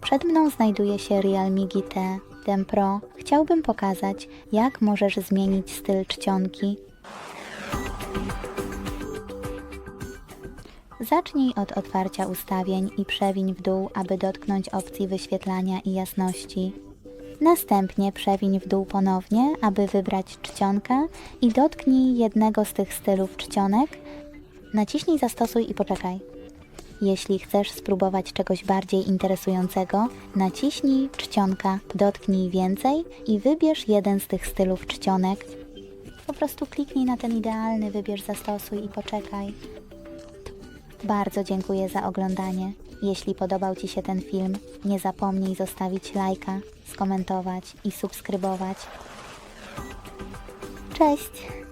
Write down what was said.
Przed mną znajduje się Realme GT 1 Pro. Chciałbym pokazać, jak możesz zmienić styl czcionki. Zacznij od otwarcia ustawień i przewiń w dół, aby dotknąć opcji wyświetlania i jasności. Następnie przewiń w dół ponownie, aby wybrać czcionkę i dotknij jednego z tych stylów czcionek. Naciśnij zastosuj i poczekaj. Jeśli chcesz spróbować czegoś bardziej interesującego, naciśnij czcionka, dotknij więcej i wybierz jeden z tych stylów czcionek. Po prostu kliknij na ten idealny, wybierz zastosuj i poczekaj. Bardzo dziękuję za oglądanie. Jeśli podobał Ci się ten film, nie zapomnij zostawić lajka, skomentować i subskrybować. Cześć!